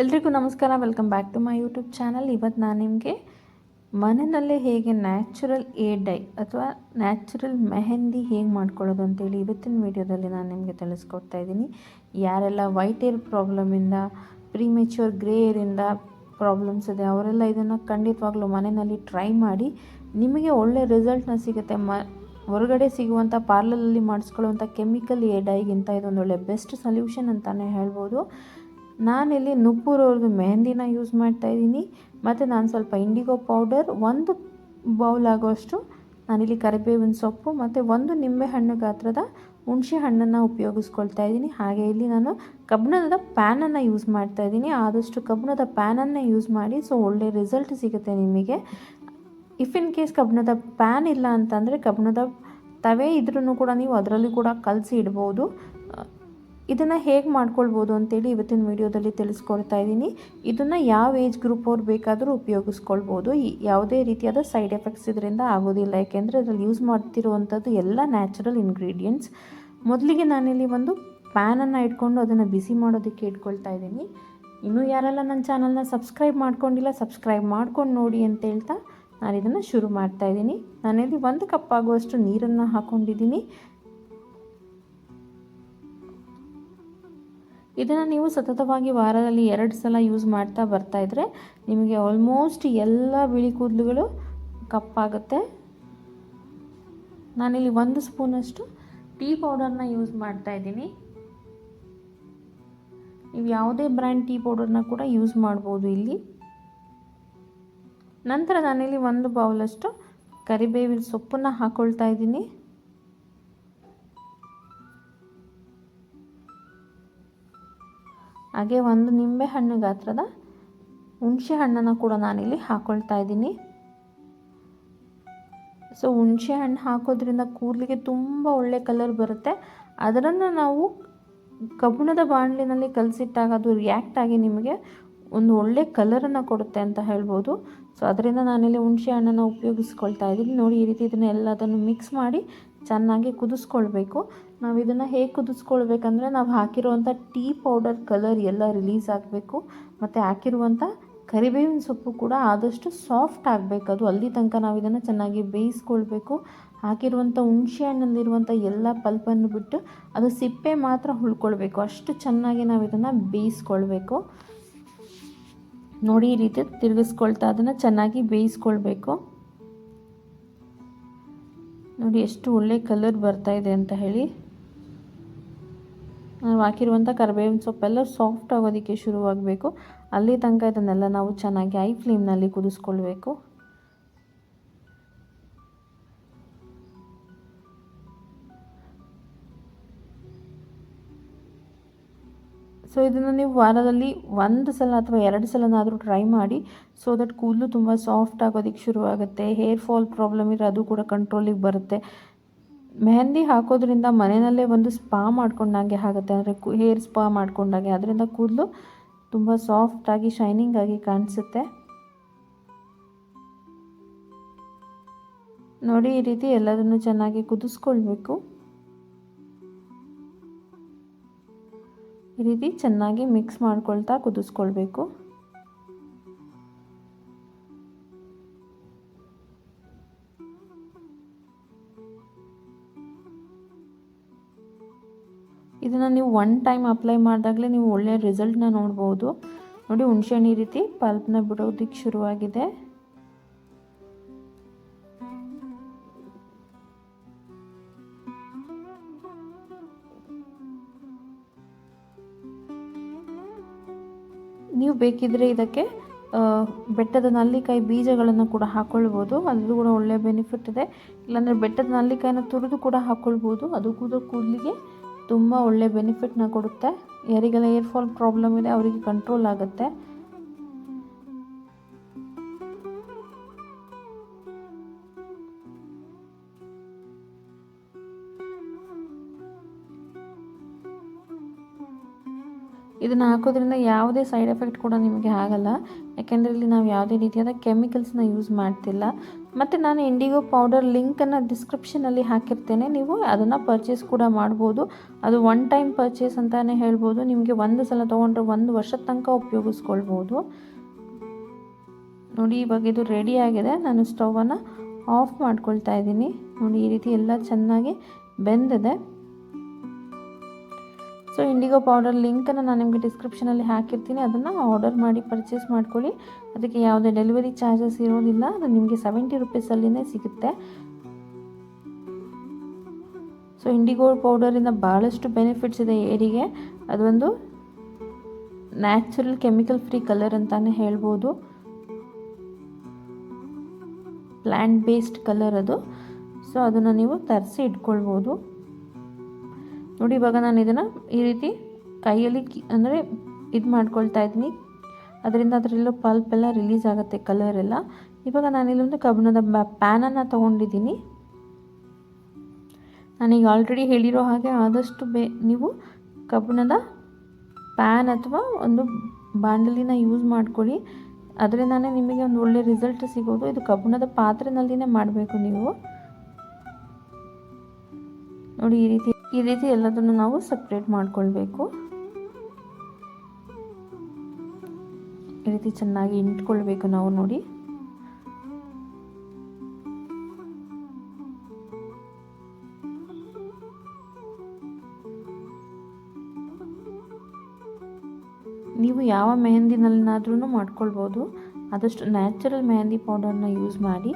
ಎಲ್ರಿಗೂ ನಮಸ್ಕಾರ welcome back to my YouTube channel ಇವತ್ತು ನಾನು ನಿಮಗೆ ಮನೆಯಲ್ಲೇ ಹೇಗೆ ನ್ಯಾಚುರಲ್ ಏ ಡೈ ಅಥವಾ ನ್ಯಾಚುರಲ್ ಮೆಹಂದಿ ಹೇಗೆ ಮಾಡ್ಕೊಳ್ಳೋದು ಅಂತೇಳಿ ಇವತ್ತಿನ ವಿಡಿಯೋದಲ್ಲಿ ನಾನು ನಿಮಗೆ ತಿಳಿಸ್ಕೊಡ್ತಾ ಇದ್ದೀನಿ. ಯಾರೆಲ್ಲ ವೈಟ್ ಏರ್ ಪ್ರಾಬ್ಲಮಿಂದ ಪ್ರೀಮೆಚ್ಯೂರ್ ಗ್ರೇ ಏರಿಂದ ಪ್ರಾಬ್ಲಮ್ಸ್ ಇದೆ ಅವರೆಲ್ಲ ಇದನ್ನು ಖಂಡಿತವಾಗ್ಲೂ ಮನೆಯಲ್ಲಿ ಟ್ರೈ ಮಾಡಿ ನಿಮಗೆ ಒಳ್ಳೆ ರಿಸಲ್ಟ್ನ ಸಿಗುತ್ತೆ. ಮ, ಹೊರಗಡೆ ಸಿಗುವಂಥ ಪಾರ್ಲರಲ್ಲಿ ಮಾಡಿಸ್ಕೊಳ್ಳುವಂಥ ಕೆಮಿಕಲ್ ಏ ಡೈಗಿಂತ ಇದೊಂದು ಒಳ್ಳೆ ಬೆಸ್ಟ್ ಸೊಲ್ಯೂಷನ್ ಅಂತಲೇ ಹೇಳ್ಬೋದು. ನಾನಿಲ್ಲಿ ನುಪ್ಪೂರ್ ಅವ್ರದ್ದು ಮೆಹಂದಿನ ಯೂಸ್ ಮಾಡ್ತಾ ಇದ್ದೀನಿ. ಮತ್ತು ನಾನು ಸ್ವಲ್ಪ ಇಂಡಿಗೋ ಪೌಡರ್, ಒಂದು ಬೌಲ್ ಆಗೋಷ್ಟು ನಾನಿಲ್ಲಿ ಕರಿಬೇವಿನ ಸೊಪ್ಪು, ಮತ್ತು ಒಂದು ನಿಂಬೆಹಣ್ಣು ಗಾತ್ರದ ಹುಣಸೆ ಹಣ್ಣನ್ನು ಉಪಯೋಗಿಸ್ಕೊಳ್ತಾ ಇದ್ದೀನಿ. ಹಾಗೆ ಇಲ್ಲಿ ನಾನು ಕಬ್ಬಿಣದ ಪ್ಯಾನನ್ನು ಯೂಸ್ ಮಾಡ್ತಾ ಇದ್ದೀನಿ. ಆದಷ್ಟು ಕಬ್ಬಿಣದ ಪ್ಯಾನನ್ನು ಯೂಸ್ ಮಾಡಿ, ಸೊ ಒಳ್ಳೆ ರಿಸಲ್ಟ್ ಸಿಗುತ್ತೆ ನಿಮಗೆ. ಇಫ್ ಇನ್ ಕೇಸ್ ಕಬ್ಬಿಣದ ಪ್ಯಾನ್ ಇಲ್ಲ ಅಂತಂದರೆ ಕಬ್ಬಿಣದ ತವೆ ಇದ್ರೂ ಕೂಡ ನೀವು ಅದರಲ್ಲಿ ಕೂಡ ಕಲಸಿ ಇಡ್ಬೋದು. ಇದನ್ನು ಹೇಗೆ ಮಾಡ್ಕೊಳ್ಬೋದು ಅಂತೇಳಿ ಇವತ್ತಿನ ವಿಡಿಯೋದಲ್ಲಿ ತಿಳಿಸ್ಕೊಡ್ತಾ ಇದ್ದೀನಿ. ಇದನ್ನು ಯಾವ ಏಜ್ ಗ್ರೂಪ್ ಅವ್ರು ಬೇಕಾದರೂ ಉಪಯೋಗಿಸ್ಕೊಳ್ಬೋದು. ಯಾವುದೇ ರೀತಿಯಾದ ಸೈಡ್ ಎಫೆಕ್ಟ್ಸ್ ಇದರಿಂದ ಆಗೋದಿಲ್ಲ. ಯಾಕೆಂದರೆ ಅದರಲ್ಲಿ ಯೂಸ್ ಮಾಡ್ತಿರುವಂಥದ್ದು ಎಲ್ಲ ನ್ಯಾಚುರಲ್ ಇಂಗ್ರೀಡಿಯೆಂಟ್ಸ್. ಮೊದಲಿಗೆ ನಾನಿಲ್ಲಿ ಒಂದು ಪ್ಯಾನನ್ನು ಇಟ್ಕೊಂಡು ಅದನ್ನು ಬಿಸಿ ಮಾಡೋದಕ್ಕೆ ಇಟ್ಕೊಳ್ತಾ ಇದ್ದೀನಿ. ಇನ್ನೂ ಯಾರೆಲ್ಲ ನನ್ನ ಚಾನಲ್ನ ಸಬ್ಸ್ಕ್ರೈಬ್ ಮಾಡ್ಕೊಂಡಿಲ್ಲ, ಸಬ್ಸ್ಕ್ರೈಬ್ ಮಾಡ್ಕೊಂಡು ನೋಡಿ ಅಂತ ಹೇಳ್ತಾ ನಾನು ಇದನ್ನು ಶುರು ಮಾಡ್ತಾ ಇದ್ದೀನಿ. ನಾನಿಲ್ಲಿ ಒಂದು ಕಪ್ ಆಗುವಷ್ಟು ನೀರನ್ನು ಹಾಕ್ಕೊಂಡಿದ್ದೀನಿ ಇದನ್ನು ನೀವು ಸತತವಾಗಿ ವಾರದಲ್ಲಿ ಎರಡು ಸಲ ಯೂಸ್ ಮಾಡ್ತಾ ಬರ್ತಾ ಇದ್ದರೆ ನಿಮಗೆ ಆಲ್ಮೋಸ್ಟ್ ಎಲ್ಲ ಬಿಳಿ ಕೂದಲುಗಳು ಕಪ್ಪಾಗುತ್ತೆ. ನಾನಿಲ್ಲಿ ಒಂದು ಸ್ಪೂನಷ್ಟು ಟೀ ಪೌಡರ್ನ ಯೂಸ್ ಮಾಡ್ತಾ ಇದ್ದೀನಿ. ನೀವು ಯಾವುದೇ ಬ್ರ್ಯಾಂಡ್ ಟೀ ಪೌಡರ್ನ ಕೂಡ ಯೂಸ್ ಮಾಡ್ಬೋದು ಇಲ್ಲಿ. ನಂತರ ನಾನಿಲ್ಲಿ ಒಂದು ಬೌಲಷ್ಟು ಕರಿಬೇವಿನ ಸೊಪ್ಪನ್ನು ಹಾಕ್ಕೊಳ್ತಾ ಇದ್ದೀನಿ. ಹಾಗೆ ಒಂದು ನಿಂಬೆ ಹಣ್ಣು ಗಾತ್ರದ ಹುಣಸೆ ಹಣ್ಣನ್ನು ಕೂಡ ನಾನಿಲ್ಲಿ ಹಾಕ್ಕೊಳ್ತಾ ಇದ್ದೀನಿ. ಸೊ ಹುಣಸೆ ಹಣ್ಣು ಹಾಕೋದ್ರಿಂದ ಕೂದಲಿಗೆ ತುಂಬ ಒಳ್ಳೆ ಕಲರ್ ಬರುತ್ತೆ. ಅದರನ್ನು ನಾವು ಕಬ್ಬಿಣದ ಬಾಣಲಿನಲ್ಲಿ ಕಲಸಿಟ್ಟಾಗ ಅದು ರಿಯಾಕ್ಟ್ ಆಗಿ ನಿಮಗೆ ಒಂದು ಒಳ್ಳೆ ಕಲರನ್ನು ಕೊಡುತ್ತೆ ಅಂತ ಹೇಳ್ಬೋದು. ಸೊ ಅದರಿಂದ ನಾನಿಲ್ಲಿ ಹುಣಸೆ ಹಣ್ಣನ್ನು ಉಪಯೋಗಿಸ್ಕೊಳ್ತಾ ಇದ್ದೀನಿ. ನೋಡಿ, ಈ ರೀತಿ ಇದನ್ನು ಎಲ್ಲದನ್ನು ಮಿಕ್ಸ್ ಮಾಡಿ ಚೆನ್ನಾಗಿ ಕುದಿಸ್ಕೊಳ್ಬೇಕು. ನಾವು ಇದನ್ನು ಹೇಗೆ ಕುದಿಸ್ಕೊಳ್ಬೇಕಂದ್ರೆ ನಾವು ಹಾಕಿರುವಂಥ ಟೀ ಪೌಡರ್ ಕಲರ್ ಎಲ್ಲ ರಿಲೀಸ್ ಆಗಬೇಕು. ಮತ್ತು ಹಾಕಿರುವಂಥ ಕರಿಬೇವಿನ ಸೊಪ್ಪು ಕೂಡ ಆದಷ್ಟು ಸಾಫ್ಟ್ ಆಗಬೇಕು. ಅದು ಅಲ್ಲಿ ತನಕ ನಾವು ಇದನ್ನು ಚೆನ್ನಾಗಿ ಬೇಯಿಸ್ಕೊಳ್ಬೇಕು. ಹಾಕಿರುವಂಥ ಹುಣಸೆ ಹಣ್ಣಲ್ಲಿರುವಂಥ ಎಲ್ಲ ಪಲ್ಪನ್ನು ಬಿಟ್ಟು ಅದು ಸಿಪ್ಪೆ ಮಾತ್ರ ಹುಳ್ಕೊಳ್ಬೇಕು. ಅಷ್ಟು ಚೆನ್ನಾಗಿ ನಾವು ಇದನ್ನು ಬೇಯಿಸ್ಕೊಳ್ಬೇಕು. ನೋಡಿ ರೀತಿ ತಿರುಗಿಸ್ಕೊಳ್ತಾ ಅದನ್ನು ಚೆನ್ನಾಗಿ ಬೇಯಿಸ್ಕೊಳ್ಬೇಕು. ನೋಡಿ, ಎಷ್ಟು ಒಳ್ಳೆ ಕಲರ್ ಬರ್ತಾ ಇದೆ ಅಂತ ಹೇಳಿ. ನಾವು ಹಾಕಿರುವಂಥ ಕರಿಬೇವಿನ ಸೊಪ್ಪೆಲ್ಲ ಸಾಫ್ಟ್ ಆಗೋದಕ್ಕೆ ಶುರುವಾಗಬೇಕು. ಅಲ್ಲಿ ತನಕ ಇದನ್ನೆಲ್ಲ ನಾವು ಚೆನ್ನಾಗಿ ಐ ಫ್ಲೇಮ್ನಲ್ಲಿ ಕುದಿಸ್ಕೊಳ್ಬೇಕು. ಸೊ ಇದನ್ನು ನೀವು ವಾರದಲ್ಲಿ ಒಂದು ಸಲ ಅಥವಾ ಎರಡು ಸಲನಾದರೂ ಟ್ರೈ ಮಾಡಿ ಸೊ ದಟ್ ಕೂದಲು ತುಂಬ ಸಾಫ್ಟ್ ಆಗೋದಕ್ಕೆ ಶುರುವಾಗುತ್ತೆ ಹೇರ್ ಫಾಲ್ ಪ್ರಾಬ್ಲಮ್ ಇದ್ರೆ ಅದು ಕೂಡ ಕಂಟ್ರೋಲಿಗೆ ಬರುತ್ತೆ. ಮೆಹಂದಿ ಹಾಕೋದ್ರಿಂದ ಮನೆಯಲ್ಲೇ ಒಂದು ಸ್ಪಾ ಮಾಡ್ಕೊಂಡಂಗೆ ಆಗುತ್ತೆ, ಅಂದರೆ ಹೇರ್ ಸ್ಪಾ ಮಾಡ್ಕೊಂಡಾಗೆ ಅದರಿಂದ ಕೂದಲು ತುಂಬ ಸಾಫ್ಟಾಗಿ ಶೈನಿಂಗ್ ಆಗಿ ಕಾಣಿಸುತ್ತೆ. ನೋಡಿ ಈ ರೀತಿ ಎಲ್ಲದನ್ನು ಚೆನ್ನಾಗಿ ಕುದಿಸ್ಕೊಳ್ಬೇಕು. ಈ ರೀತಿ ಚೆನ್ನಾಗಿ ಮಿಕ್ಸ್ ಮಾಡ್ಕೊಳ್ತಾ ಕುದಿಸ್ಕೊಳ್ಬೇಕು. ಇದನ್ನು ನೀವು ಒನ್ ಟೈಮ್ ಅಪ್ಲೈ ಮಾಡಿದಾಗಲೇ ನೀವು ಒಳ್ಳೆಯ ರಿಸಲ್ಟ್ನ ನೋಡ್ಬೋದು. ನೋಡಿ ಹುಣಸೆಹಣ್ಣು ರೀತಿ ಪಲ್ಪ್ನ ಬಿಡೋದಕ್ಕೆ ಶುರುವಾಗಿದೆ. ಬೇಕಿದ್ದರೆ ಇದಕ್ಕೆ ಬೆಟ್ಟದ ನಲ್ಲಿಕಾಯಿ ಬೀಜಗಳನ್ನು ಕೂಡ ಹಾಕ್ಕೊಳ್ಬೋದು ಅದು ಕೂಡ ಒಳ್ಳೆಯ ಬೆನಿಫಿಟ್ ಇದೆ. ಇಲ್ಲಾಂದರೆ ಬೆಟ್ಟದ ನಲ್ಲಿಕಾಯಿನ ತುರಿದು ಕೂಡ ಹಾಕ್ಕೊಳ್ಬೋದು ಅದು ಕೂಡ ಕೂದಲಿಗೆ ತುಂಬ ಒಳ್ಳೆಯ ಬೆನಿಫಿಟ್ನ ಕೊಡುತ್ತೆ. ಯಾರಿಗೆಲ್ಲ ಏರ್ ಫಾಲ್ ಪ್ರಾಬ್ಲಮ್ ಇದೆ, ಅವರಿಗೆ ಕಂಟ್ರೋಲ್ ಆಗುತ್ತೆ. ಇದನ್ನು ಹಾಕೋದ್ರಿಂದ ಯಾವುದೇ ಸೈಡ್ ಎಫೆಕ್ಟ್ ಕೂಡ ನಿಮಗೆ ಆಗಲ್ಲ. ಯಾಕೆಂದರೆ ಇಲ್ಲಿ ನಾವು ಯಾವುದೇ ರೀತಿಯಾದ ಕೆಮಿಕಲ್ಸ್ನ ಯೂಸ್ ಮಾಡ್ತಿಲ್ಲ. ಮತ್ತು ನಾನು ಇಂಡಿಗೋ ಪೌಡರ್ ಲಿಂಕನ್ನು ಡಿಸ್ಕ್ರಿಪ್ಷನಲ್ಲಿ ಹಾಕಿರ್ತೇನೆ. ನೀವು ಅದನ್ನು ಪರ್ಚೇಸ್ ಕೂಡ ಮಾಡ್ಬೋದು. ಅದು ಒನ್ ಟೈಮ್ ಪರ್ಚೇಸ್ ಅಂತಲೇ ಹೇಳ್ಬೋದು. ನಿಮಗೆ ಒಂದು ಸಲ ತೊಗೊಂಡ್ರೆ ಒಂದು ವರ್ಷದ ತನಕ ಉಪಯೋಗಿಸ್ಕೊಳ್ಬೋದು. ನೋಡಿ, ಇವಾಗ ಇದು ರೆಡಿ ಆಗಿದೆ. ನಾನು ಸ್ಟವನ್ನು ಆಫ್ ಮಾಡ್ಕೊಳ್ತಾ ಇದ್ದೀನಿ. ನೋಡಿ, ಈ ರೀತಿ ಎಲ್ಲ ಚೆನ್ನಾಗಿ ಬೆಂದಿದೆ. ಸೊ ಇಂಡಿಗೋ ಪೌಡರ್ ಲಿಂಕನ್ನು ನಾನು ನಿಮಗೆ ಡಿಸ್ಕ್ರಿಪ್ಷನಲ್ಲಿ ಹಾಕಿರ್ತೀನಿ. ಅದನ್ನು ಆರ್ಡರ್ ಮಾಡಿ ಪರ್ಚೇಸ್ ಮಾಡ್ಕೊಳ್ಳಿ. ಅದಕ್ಕೆ ಯಾವುದೇ ಡೆಲಿವರಿ ಚಾರ್ಜಸ್ ಇರೋದಿಲ್ಲ. ಅದು ನಿಮಗೆ ಸೆವೆಂಟಿ ರುಪೀಸಲ್ಲಿನೇ ಸಿಗುತ್ತೆ. ಸೊ ಇಂಡಿಗೋ ಪೌಡರಿಂದ ಭಾಳಷ್ಟು ಬೆನಿಫಿಟ್ಸ್ ಇದೆ ಏರಿಗೆ. ಅದೊಂದು ನ್ಯಾಚುರಲ್ ಕೆಮಿಕಲ್ ಫ್ರೀ ಕಲರ್ ಅಂತಲೇ ಹೇಳ್ಬೋದು. ಪ್ಲ್ಯಾಂಟ್ ಬೇಸ್ಡ್ ಕಲರ್ ಅದು. ಸೊ ಅದನ್ನು ನೀವು ತರಿಸಿ ಇಟ್ಕೊಳ್ಬೋದು. ನೋಡಿ, ಇವಾಗ ನಾನು ಇದನ್ನು ಈ ರೀತಿ ಕೈಯಲ್ಲಿ ಅಂದರೆ ಇದು ಮಾಡ್ಕೊಳ್ತಾ ಇದ್ದೀನಿ ಅದರಿಂದ ಅದರಲ್ಲೂ ಪಲ್ಪ್ ಎಲ್ಲ ರಿಲೀಸ್ ಆಗುತ್ತೆ ಕಲರ್ ಎಲ್ಲ. ಇವಾಗ ನಾನಿಲ್ಲೊಂದು ಕಬ್ಬಿಣದ ಪ್ಯಾನನ್ನು ತೊಗೊಂಡಿದ್ದೀನಿ. ನಾನೀಗ ಆಲ್ರೆಡಿ ಹೇಳಿರೋ ಹಾಗೆ ಆದಷ್ಟು ಬೇ, ನೀವು ಕಬ್ಬಿಣದ ಪ್ಯಾನ್ ಅಥವಾ ಒಂದು ಬಾಂಡಲಿನ ಯೂಸ್ ಮಾಡ್ಕೊಳ್ಳಿ ಅದರಿಂದಾನೇ ನಿಮಗೆ ಒಂದು ಒಳ್ಳೆ ರಿಸಲ್ಟ್ ಸಿಗೋದು. ಇದು ಕಬ್ಬಿಣದ ಪಾತ್ರೆನಲ್ಲಿನೇ ಮಾಡಬೇಕು ನೀವು. ನೋಡಿ, ಈ ರೀತಿ ಈ ರೀತಿ ಎಲ್ಲದನ್ನು ನಾವು ಸಪ್ರೇಟ್ ಮಾಡಿಕೊಳ್ಬೇಕು. ಈ ರೀತಿ ಚೆನ್ನಾಗಿ ಇಂಟ್ಕೊಳ್ಬೇಕು ನಾವು ನೋಡಿ. ನೀವು ಯಾವ ಮೆಹಂದಿನಲ್ಲಿನಾದ್ರೂ ಮಾಡ್ಕೊಳ್ಬೋದು. ಆದಷ್ಟು ನ್ಯಾಚುರಲ್ ಮೆಹಂದಿ ಪೌಡರ್ನ ಯೂಸ್ ಮಾಡಿ.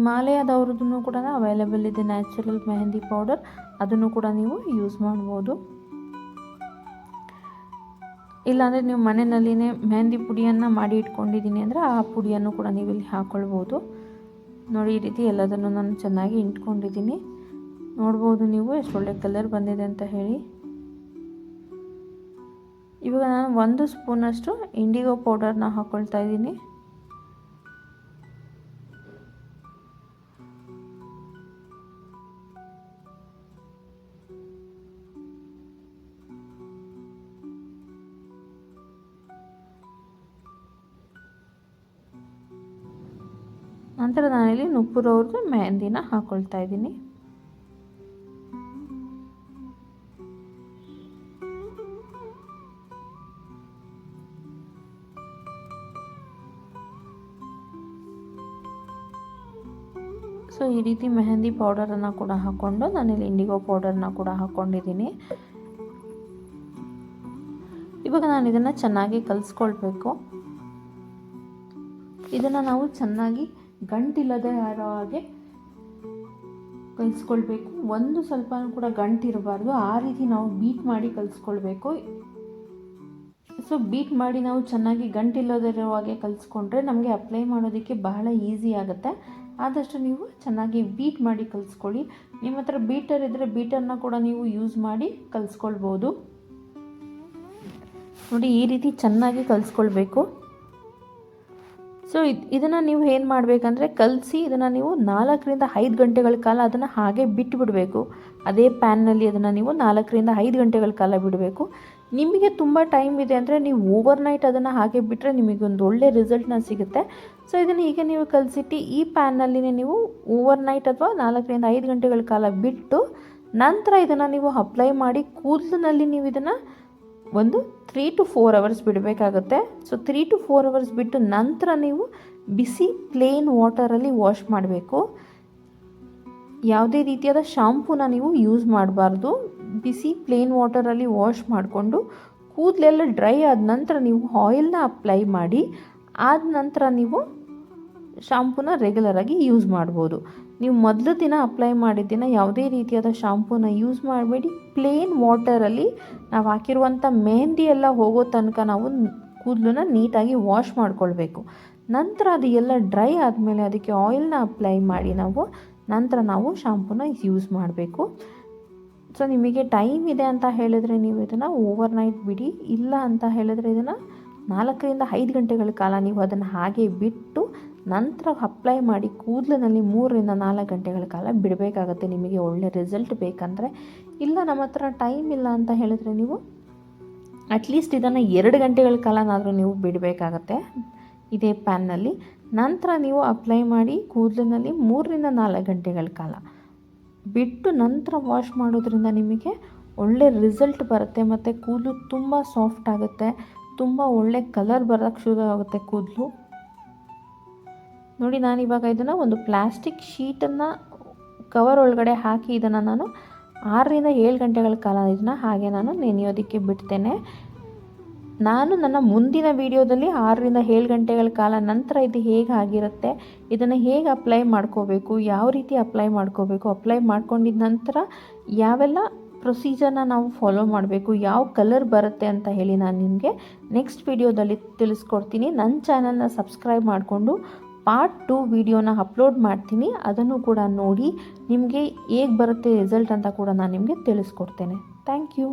ಹಿಮಾಲಯದವ್ರದ್ದು ಕೂಡ ಅವೈಲೇಬಲ್ ಇದೆ ನ್ಯಾಚುರಲ್ ಮೆಹಂದಿ ಪೌಡರ್ ಅದನ್ನು ಕೂಡ ನೀವು ಯೂಸ್ ಮಾಡ್ಬೋದು. ಇಲ್ಲಾಂದರೆ ನೀವು ಮನೆಯಲ್ಲಿನೇ ಮೆಹಂದಿ ಪುಡಿಯನ್ನು ಮಾಡಿ ಇಟ್ಕೊಂಡಿದ್ದೀನಿ ಅಂದರೆ ಆ ಪುಡಿಯನ್ನು ಕೂಡ ನೀವು ಇಲ್ಲಿ ಹಾಕ್ಕೊಳ್ಬೋದು ನೋಡಿ, ಈ ರೀತಿ ಎಲ್ಲದನ್ನು ನಾನು ಚೆನ್ನಾಗಿ ಇಟ್ಕೊಂಡಿದ್ದೀನಿ. ನೋಡ್ಬೋದು ನೀವು, ಎಷ್ಟು ಒಳ್ಳೆ ಕಲರ್ ಬಂದಿದೆ ಅಂತ ಹೇಳಿ. ಇವಾಗ ನಾನು ಒಂದು ಸ್ಪೂನಷ್ಟು ಇಂಡಿಗೋ ಪೌಡರ್ನ ಹಾಕ್ಕೊಳ್ತಾ ಇದ್ದೀನಿ. ನಾನಿಲ್ಲಿ ನುಪ್ಪುರವ್ರದ್ದು ಮೆಹಂದಿನ ಹಾಕೊಳ್ತಾ ಇದ್ದೀನಿ. ಸೊ ಈ ರೀತಿ ಮೆಹಂದಿ ಪೌಡರನ್ನು ಕೂಡ ಹಾಕ್ಕೊಂಡು ನಾನಿಲ್ಲಿ ಇಂಡಿಗೋ ಪೌಡರ್ನ ಕೂಡ ಹಾಕ್ಕೊಂಡಿದ್ದೀನಿ ಇವಾಗ ನಾನು ಇದನ್ನು ಚೆನ್ನಾಗಿ ಕಲಿಸ್ಕೊಳ್ಬೇಕು. ಇದನ್ನು ನಾವು ಚೆನ್ನಾಗಿ ಗಂಟಿಲ್ಲದೆ ಇರೋ ಹಾಗೆ ಕಲಿಸ್ಕೊಳ್ಬೇಕು. ಒಂದು ಸ್ವಲ್ಪ ಕೂಡ ಗಂಟಿರಬಾರ್ದು ಆ ರೀತಿ ನಾವು ಬೀಟ್ ಮಾಡಿ ಕಲಿಸ್ಕೊಳ್ಬೇಕು. ಸೊ ಬೀಟ್ ಮಾಡಿ ನಾವು ಚೆನ್ನಾಗಿ ಗಂಟಿಲ್ಲದಿರೋ ಹಾಗೆ ಕಲಿಸ್ಕೊಂಡ್ರೆ ನಮಗೆ ಅಪ್ಲೈ ಮಾಡೋದಕ್ಕೆ ಬಹಳ ಈಸಿ ಆಗುತ್ತೆ. ಆದಷ್ಟು ನೀವು ಚೆನ್ನಾಗಿ ಬೀಟ್ ಮಾಡಿ ಕಲಿಸ್ಕೊಳ್ಳಿ. ನಿಮ್ಮ ಹತ್ರ ಬೀಟರ್ ಇದ್ದರೆ ಬೀಟರ್ನ ಕೂಡ ನೀವು ಯೂಸ್ ಮಾಡಿ ಕಲಿಸ್ಕೊಳ್ಬೋದು. ನೋಡಿ, ಈ ರೀತಿ ಚೆನ್ನಾಗಿ ಕಲಿಸ್ಕೊಳ್ಬೇಕು. ಸೊ ಇದು, ಇದನ್ನು ನೀವು ಏನು ಮಾಡಬೇಕಂದ್ರೆ ಕಲಸಿ ಇದನ್ನು ನೀವು ನಾಲ್ಕರಿಂದ ಐದು ಗಂಟೆಗಳ ಕಾಲ ಅದನ್ನು ಹಾಗೆ ಬಿಟ್ಟು ಬಿಡಬೇಕು ಅದೇ ಪ್ಯಾನ್ನಲ್ಲಿ ಅದನ್ನು ನೀವು ನಾಲ್ಕರಿಂದ ಐದು ಗಂಟೆಗಳ ಕಾಲ ಬಿಡಬೇಕು. ನಿಮಗೆ ತುಂಬ ಟೈಮ್ ಇದೆ ಅಂದರೆ ನೀವು ಓವರ್ ನೈಟ್ ಅದನ್ನು ಹಾಗೆ ಬಿಟ್ಟರೆ ಒಂದು ಒಳ್ಳೆ ರಿಸಲ್ಟ್ನ ಸಿಗುತ್ತೆ. ಸೊ ಇದನ್ನು ಈಗ ನೀವು ಕಲಸಿಟ್ಟು ಈ ಪ್ಯಾನ್ನಲ್ಲಿನೇ ನೀವು ಓವರ್ ನೈಟ್ ಅಥವಾ ನಾಲ್ಕರಿಂದ ಐದು ಗಂಟೆಗಳ ಕಾಲ ಬಿಟ್ಟು ನಂತರ ಇದನ್ನು ನೀವು ಅಪ್ಲೈ ಮಾಡಿ ಕೂದಲಿನಲ್ಲಿ ನೀವು ಇದನ್ನು ಒಂದು three to four hours ಬಿಡಬೇಕಾಗುತ್ತೆ. So three to four hours ಬಿಟ್ಟು ನಂತರ ನೀವು ಬಿಸಿ ಪ್ಲೇನ್ ವಾಟರಲ್ಲಿ ವಾಶ್ ಮಾಡಬೇಕು. ಯಾವುದೇ ರೀತಿಯಾದ ಶಾಂಪೂನ ನೀವು ಯೂಸ್ ಮಾಡಬಾರ್ದು. ಬಿಸಿ ಪ್ಲೇನ್ ವಾಟರಲ್ಲಿ ವಾಶ್ ಮಾಡಿಕೊಂಡು ಕೂದಲೆಲ್ಲ ಡ್ರೈ ಆದ ನಂತರ ನೀವು ಆಯಿಲ್ನ ಅಪ್ಲೈ ಮಾಡಿ, ಆದ ನಂತರ ನೀವು ಶಾಂಪೂನ ರೆಗ್ಯುಲರಾಗಿ ಯೂಸ್ ಮಾಡ್ಬೋದು. ನೀವು ಮೊದಲು ದಿನ ಅಪ್ಲೈ ಮಾಡಿದ ದಿನ ಯಾವುದೇ ರೀತಿಯಾದ ಶಾಂಪೂನ ಯೂಸ್ ಮಾಡಬೇಡಿ. ಪ್ಲೇನ್ ವಾಟರಲ್ಲಿ ನಾವು ಹಾಕಿರುವಂಥ ಮೆಹಂದಿ ಎಲ್ಲ ಹೋಗೋ ತನಕ ನಾವು ಕೂದಲನ್ನ ನೀಟಾಗಿ ವಾಶ್ ಮಾಡ್ಕೊಳ್ಬೇಕು. ನಂತರ ಅದು ಎಲ್ಲ ಡ್ರೈ ಆದಮೇಲೆ ಅದಕ್ಕೆ ಆಯಿಲ್ನ ಅಪ್ಲೈ ಮಾಡಿ ನಾವು, ನಂತರ ನಾವು ಶಾಂಪೂನ ಯೂಸ್ ಮಾಡಬೇಕು. ಸೊ ನಿಮಗೆ ಟೈಮ್ ಇದೆ ಅಂತ ಹೇಳಿದ್ರೆ ನೀವು ಇದನ್ನು ಓವರ್ ನೈಟ್ ಬಿಡಿ. ಇಲ್ಲ ಅಂತ ಹೇಳಿದ್ರೆ ಇದನ್ನು ನಾಲ್ಕರಿಂದ ಐದು ಗಂಟೆಗಳ ಕಾಲ ನೀವು ಅದನ್ನು ಹಾಗೆ ಬಿಟ್ಟು ನಂತರ ಅಪ್ಲೈ ಮಾಡಿ ಕೂದಲಿನಲ್ಲಿ ಮೂರರಿಂದ ನಾಲ್ಕು ಗಂಟೆಗಳ ಕಾಲ ಬಿಡಬೇಕಾಗತ್ತೆ. ನಿಮಗೆ ಒಳ್ಳೆ ರಿಸಲ್ಟ್ ಬೇಕಂದರೆ. ಇಲ್ಲ, ನಮ್ಮ ಹತ್ರ ಟೈಮ್ ಇಲ್ಲ ಅಂತ ಹೇಳಿದ್ರೆ ನೀವು ಅಟ್ಲೀಸ್ಟ್ ಇದನ್ನು ಎರಡು ಗಂಟೆಗಳ ಕಾಲನಾದರೂ ನೀವು ಬಿಡಬೇಕಾಗತ್ತೆ ಇದೇ ಪ್ಯಾನ್ನಲ್ಲಿ ನಂತರ ನೀವು ಅಪ್ಲೈ ಮಾಡಿ ಕೂದಲಿನಲ್ಲಿ ಮೂರರಿಂದ ನಾಲ್ಕು ಗಂಟೆಗಳ ಕಾಲ ಬಿಟ್ಟು ನಂತರ ವಾಶ್ ಮಾಡೋದ್ರಿಂದ ನಿಮಗೆ ಒಳ್ಳೆ ರಿಸಲ್ಟ್ ಬರುತ್ತೆ ಮತ್ತು ಕೂದಲು ತುಂಬ ಸಾಫ್ಟ್ ಆಗುತ್ತೆ. ತುಂಬ ಒಳ್ಳೆ ಕಲರ್ ಬರೋಕ್ಕೆ ಶುರು ಆಗುತ್ತೆ ಕೂದಲು. ನೋಡಿ, ನಾನು ಇವಾಗ ಇದನ್ನು ಒಂದು ಪ್ಲಾಸ್ಟಿಕ್ ಶೀಟನ್ನು ಕವರ್ ಒಳಗಡೆ ಹಾಕಿ ಇದನ್ನು ನಾನು ಆರರಿಂದ ಏಳು ಗಂಟೆಗಳ ಕಾಲ ಇದನ್ನು ಹಾಗೆ ನಾನು ನೆನೆಯೋದಕ್ಕೆ ಬಿಡ್ತೇನೆ. ನಾನು ನನ್ನ ಮುಂದಿನ ವೀಡಿಯೋದಲ್ಲಿ ಆರರಿಂದ ಏಳು ಗಂಟೆಗಳ ಕಾಲ ನಂತರ ಇದು ಹೇಗೆ ಆಗಿರುತ್ತೆ, ಇದನ್ನು ಹೇಗೆ ಅಪ್ಲೈ ಮಾಡ್ಕೋಬೇಕು, ಯಾವ ರೀತಿ ಅಪ್ಲೈ ಮಾಡ್ಕೋಬೇಕು ಅಪ್ಲೈ ಮಾಡ್ಕೊಂಡಿದ್ದ ನಂತರ ಯಾವೆಲ್ಲ ಪ್ರೊಸೀಜರ್ನ ನಾವು ಫಾಲೋ ಮಾಡಬೇಕು, ಯಾವ ಕಲರ್ ಬರುತ್ತೆ ಅಂತ ಹೇಳಿ ನಾನು ನಿಮಗೆ ನೆಕ್ಸ್ಟ್ ವಿಡಿಯೋದಲ್ಲಿ ತಿಳಿಸ್ಕೊಡ್ತೀನಿ. ನನ್ನ ಚಾನಲ್ನ ಸಬ್ಸ್ಕ್ರೈಬ್ ಮಾಡಿಕೊಂಡು ಪಾರ್ಟ್ ಟು ವಿಡಿಯೋನ ಅಪ್ಲೋಡ್ ಮಾಡ್ತೀನಿ. ಅದನ್ನು ಕೂಡ ನೋಡಿ ನಿಮಗೆ ಹೇಗೆ ಬರುತ್ತೆ ರಿಸಲ್ಟ್ ಅಂತ ಕೂಡ ನಾನು ನಿಮಗೆ ತಿಳಿಸ್ಕೊಡ್ತೇನೆ. Thank you